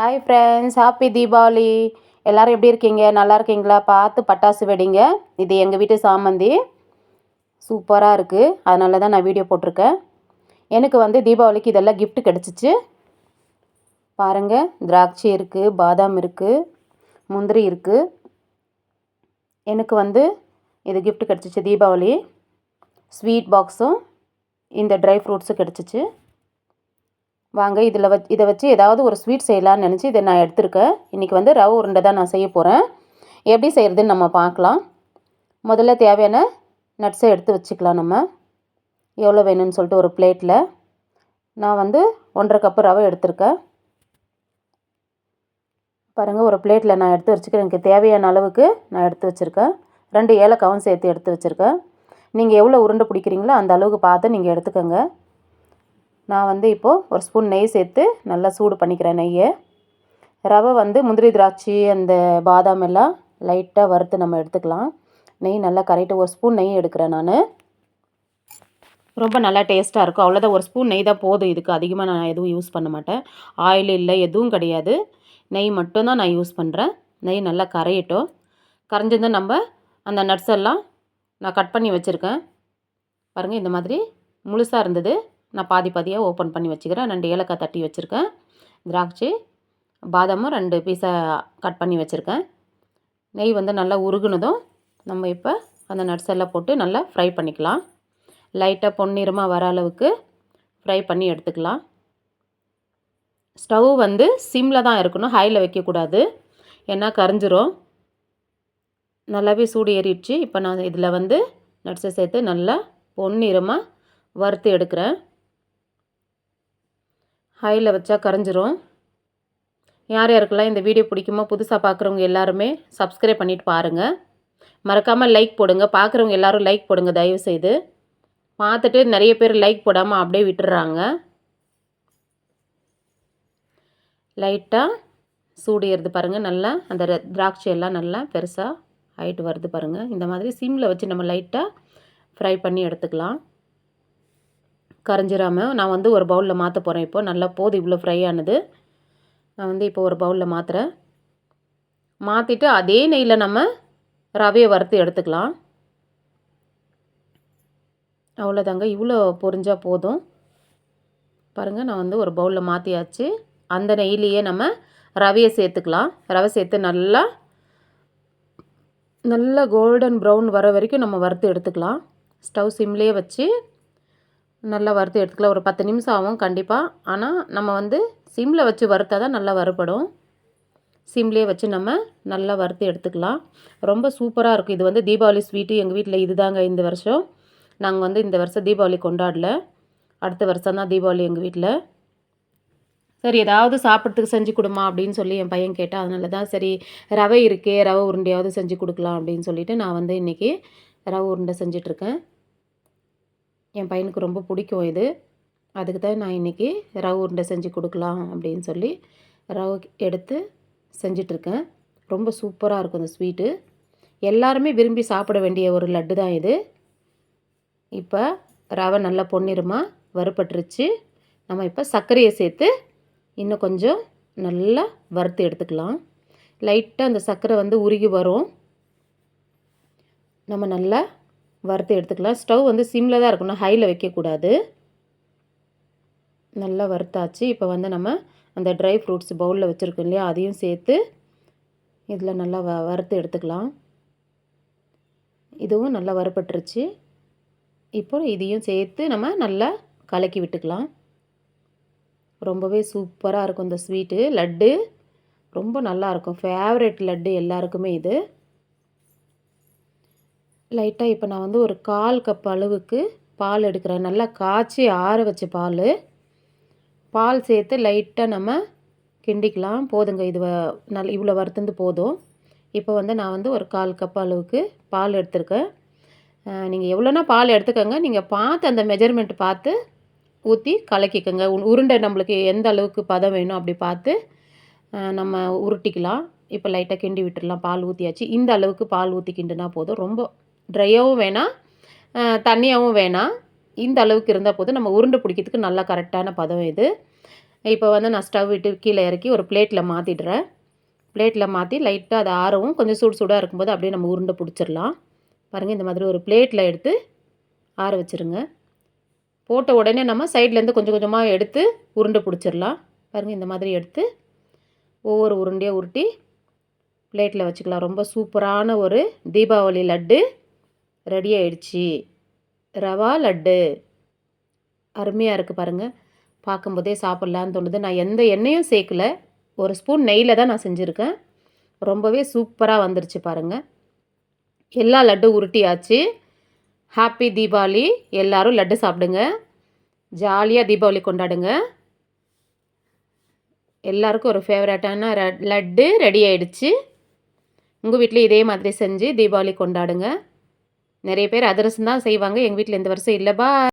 Hi friends happy Deepavali எல்லோரும் எப்படி இருக்கீங்க? நல்லா இருக்கீங்களா? பார்த்து பட்டாசு வெடிங்க. இது எங்கள் வீட்டு சாமந்தி. சூப்பராக இருக்குது அதனால தான் நான் வீடியோ போட்டிருக்கேன். எனக்கு வந்து தீபாவளிக்கு இதெல்லாம் கிஃப்ட் கிடச்சிச்சு. பாருங்கள் திராட்சை இருக்குது பாதாம் இருக்குது முந்திரி இருக்குது எனக்கு வந்து இது கிஃப்ட் கிடச்சிச்சு தீபாவளி. ஸ்வீட் பாக்ஸும் இந்த ட்ரை ஃப்ரூட்ஸும் கிடச்சிச்சு. வாங்க இதில் வச் இதை வச்சு ஏதாவது ஒரு ஸ்வீட் செய்யலான்னு நினச்சி இதை நான் எடுத்திருக்கேன். இன்றைக்கி வந்து ரவை உருண்டை தான் நான் செய்ய போகிறேன் எப்படி செய்கிறதுன்னு நம்ம பார்க்கலாம். முதல்ல தேவையான நட்ஸை எடுத்து வச்சுக்கலாம் நம்ம. எவ்வளோ வேணும்னு சொல்லிட்டு ஒரு பிளேட்டில் நான் வந்து ஒன்றரை கப்பு ரவை எடுத்திருக்கேன். பாருங்கள் ஒரு பிளேட்டில் நான் எடுத்து வச்சுக்கிறேன். எனக்கு தேவையான அளவுக்கு நான் எடுத்து வச்சுருக்கேன். ரெண்டு ஏலக்காவும் சேர்த்து எடுத்து வச்சுருக்கேன். நீங்கள் எவ்வளோ உருண்டை பிடிக்கிறீங்களோ அந்த அளவுக்கு பார்த்து நீங்கள் எடுத்துக்கோங்க. நான் வந்து இப்போது ஒரு ஸ்பூன் நெய் சேர்த்து நல்லா சூடு பண்ணிக்கிறேன் நெய்யை. ரவை வந்து முந்திரி திராட்சை அந்த பாதாம் எல்லாம் லைட்டாக வறுத்து நம்ம எடுத்துக்கலாம். நெய் நல்லா கரெக்டாக ஒரு ஸ்பூன் நெய் எடுக்கிறேன் நான். ரொம்ப நல்லா டேஸ்ட்டாக இருக்கும். அவ்வளோதான் ஒரு ஸ்பூன் நெய் தான் போதும். இதுக்கு அதிகமாக நான் எதுவும் யூஸ் பண்ண மாட்டேன். ஆயில் இல்லை எதுவும் கிடையாது. நெய் மட்டும்தான் நான் யூஸ் பண்ணுறேன் நெய் நல்லா கரையட்டும். கரைஞ்சிருந்தால் நம்ம அந்த நட்ஸ் எல்லாம் நான் கட் பண்ணி வச்சுருக்கேன். பாருங்கள் இந்த மாதிரி முழுசாக இருந்தது. நான் பாதி பாதியாக ஓப்பன் பண்ணி வச்சுக்கிறேன். ரெண்டு ஏலக்காய் தட்டி வச்சுருக்கேன். திராட்சை பாதாமும் ரெண்டு பீஸாக கட் பண்ணி வச்சுருக்கேன். நெய் வந்து நல்லா உருகுனதும் நம்ம இப்போ அந்த நட்ஸ் எல்லாம் போட்டு நல்லா ஃப்ரை பண்ணிக்கலாம். லைட்டாக பொன்னிறமாக வர அளவுக்கு ஃப்ரை பண்ணி எடுத்துக்கலாம். ஸ்டவ் வந்து சிம்மில் தான் இருக்கணும். ஹையில் வைக்கக்கூடாது ஏன்னா கரைஞ்சிரும். நல்லாவே சூடு ஏறிடுச்சு. இப்போ நான் இதில் வந்து நட்ஸை சேர்த்து நல்லா பொன்னிறமாக வறுத்து எடுக்கிறேன். ஹையில் வச்சா கரைஞ்சிரும். யார் யாருக்கெல்லாம் இந்த வீடியோ பிடிக்குமோ புதுசாக பார்க்குறவங்க எல்லாருமே சப்ஸ்கிரைப் பண்ணிவிட்டு பாருங்கள் மறக்காமல் லைக் போடுங்க. பார்க்குறவங்க எல்லோரும் லைக் போடுங்க தயவுசெய்து. பார்த்துட்டு நிறைய பேர் லைக் போடாமல் அப்படியே விட்டுடுறாங்க லைட்டாக சூடு ஏறுது பாருங்கள் நல்லா. அந்த திராட்சை எல்லாம் நல்லா பெருசாக ஹைட்டு வருது பாருங்கள் இந்த மாதிரி சிம்மில் வச்சு நம்ம லைட்டாக ஃப்ரை பண்ணி எடுத்துக்கலாம். கரைஞ்சிராமல் நான் வந்து ஒரு பவுலில் மாற்ற போகிறேன் இப்போ. நல்லா போது இவ்வளோ ஃப்ரை ஆனது. நான் வந்து இப்போ ஒரு பவுலில் மாற்றுறேன் மாற்றிட்டு அதே நெய்யில் நம்ம ரவையை வறுத்து எடுத்துக்கலாம். அவ்வளோதாங்க. இவ்வளோ பொரிஞ்சால் போதும். பாருங்கள் நான் வந்து ஒரு பவுலில் மாற்றியாச்சு அந்த நெய்லேயே நம்ம ரவையை சேர்த்துக்கலாம். ரவை சேர்த்து நல்லா நல்லா கோல்டன் ப்ரௌன் வர வரைக்கும் நம்ம வறுத்து எடுத்துக்கலாம். ஸ்டவ் சிம்லேயே வச்சு நல்லா வறுத்து எடுத்துக்கலாம். ஒரு பத்து நிமிஷம் ஆகும் கண்டிப்பாக ஆனால் நம்ம வந்து சிம்மில் வச்சு வறுத்தா தான் நல்லா வறுபடும். சிம்லேயே வச்சு நம்ம நல்லா வறுத்து எடுத்துக்கலாம். ரொம்ப சூப்பராக இருக்கும். இது வந்து தீபாவளி ஸ்வீட்டு எங்கள் வீட்டில் இது தாங்க இந்த வருஷம். நாங்கள் வந்து இந்த வருஷம் தீபாவளி கொண்டாடல. அடுத்த வருஷம் தான் தீபாவளி எங்கள் வீட்டில் சரி ஏதாவது சாப்பிட்றதுக்கு செஞ்சு கொடுமா அப்படின்னு சொல்லி என் பையன் கேட்டால் அதனால தான் சரி ரவை இருக்கே ரவை உருண்டையாவது செஞ்சு கொடுக்கலாம் அப்படின்னு சொல்லிவிட்டு நான் வந்து இன்றைக்கி ரவை உருண்டை செஞ்சிட்ருக்கேன் என் பையனுக்கு ரொம்ப பிடிக்கும் இது. அதுக்கு தான் நான் இன்றைக்கி ரவை உருண்டை செஞ்சு கொடுக்கலாம் அப்படின்னு சொல்லி ரவை எடுத்து செஞ்சிட்ருக்கேன். ரொம்ப சூப்பராக இருக்கும் இந்த ஸ்வீட்டு. எல்லாருமே விரும்பி சாப்பிட வேண்டிய ஒரு லட்டு தான் இது. இப்போ ரவை நல்லா பொன்னிறமாக வறுப்பட்டுருச்சு நம்ம இப்போ சர்க்கரையை சேர்த்து இன்னும் கொஞ்சம் நல்லா வறுத்து எடுத்துக்கலாம். லைட்டாக அந்த சர்க்கரை வந்து உருகி வரும். நம்ம நல்லா வறுத்து எடுத்துக்கலாம். ஸ்டவ் வந்து சிம்மில் தான் இருக்கணும். ஹையில் வைக்கக்கூடாது. நல்லா வறுத்தாச்சு. இப்போ வந்து நம்ம அந்த ட்ரை ஃப்ரூட்ஸ் பவுலில் வச்சுருக்கோம் இல்லையா? அதையும் சேர்த்து இதில் நல்லா வ வறுத்து எடுத்துக்கலாம். இதுவும் நல்லா வறுப்பட்டுருச்சு இப்போ இதையும் சேர்த்து நம்ம நல்லா கலக்கி விட்டுக்கலாம். ரொம்பவே சூப்பராக இருக்கும் இந்த ஸ்வீட்டு. லட்டு ரொம்ப நல்லாயிருக்கும் ஃபேவரெட் லட்டு எல்லாருக்குமே இது. லைட்டாக இப்போ நான் வந்து ஒரு கால் கப் அளவுக்கு பால் எடுக்கிறேன். நல்லா காய்ச்சி ஆற வச்ச பால். பால் சேர்த்து லைட்டாக நம்ம கிண்டிக்கலாம். போதுங்க இது நல் இவ்வளோ வறுத்துந்து போதும். இப்போ வந்து நான் வந்து ஒரு கால் கப் அளவுக்கு பால் எடுத்திருக்கேன். நீங்கள் எவ்வளோனா பால் எடுத்துக்கோங்க. நீங்கள் பார்த்து அந்த மெஜர்மெண்ட் பார்த்து ஊற்றி கலக்கிக்கோங்க. உருண்டை நம்மளுக்கு எந்த அளவுக்கு பதம் வேணும் அப்படி பார்த்து நம்ம உருட்டிக்கலாம். இப்போ லைட்டாக கிண்டி விட்டுடலாம். பால் ஊற்றியாச்சு இந்த அளவுக்கு பால் ஊற்றி கிண்டுனா போதும். ரொம்ப ட்ரையாகவும் வேணாம் தண்ணியாகவும் வேணாம். இந்த அளவுக்கு இருந்தால் போதும். நம்ம உருண்டை பிடிக்கிறதுக்கு நல்லா கரெக்டான பதம் இது. இப்போ வந்து நான் ஸ்டவ் விட்டு கீழே இறக்கி ஒரு பிளேட்டில் மாற்றிடுறேன் பிளேட்டில் மாற்றி லைட்டாக அது ஆறவும் கொஞ்சம் சூடு சூடாக இருக்கும்போது அப்படியே நம்ம உருண்டை பிடிச்சிடலாம். பாருங்கள் இந்த மாதிரி ஒரு பிளேட்டில் எடுத்து ஆற வச்சுருங்க. போட்ட உடனே நம்ம சைட்லேருந்து கொஞ்சம் கொஞ்சமாக எடுத்து உருண்டை பிடிச்சிடலாம். பாருங்கள் இந்த மாதிரி எடுத்து ஒவ்வொரு உருண்டையாக உருட்டி பிளேட்டில் வச்சுக்கலாம். ரொம்ப சூப்பரான ஒரு தீபாவளி லட்டு. ரெடி ஆயிடுச்சு. ரவா லட்டு. அருமையாக இருக்குது பாருங்கள் பார்க்கும்போதே சாப்பிட்லான்னு தோணுது. நான் எந்த எண்ணெயும் சேர்க்கல. ஒரு ஸ்பூன் நெய்யில் தான் நான் செஞ்சுருக்கேன். ரொம்பவே சூப்பராக வந்துருச்சு பாருங்கள் எல்லா லட்டு உருட்டியாச்சு. ஹாப்பி தீபாவளி எல்லோரும் லட்டு சாப்பிடுங்க. ஜாலியாக தீபாவளி கொண்டாடுங்க. எல்லாருக்கும் ஒரு ஃபேவரட்டான லட்டு ரெடி ஆயிடுச்சு. உங்கள் வீட்டில் இதே மாதிரி செஞ்சு தீபாவளி கொண்டாடுங்க. நிறைய பேர் அதிரசம் தான் செய்வாங்க. எங்கள் வீட்டில் இந்த வருஷம் இல்லைப்பா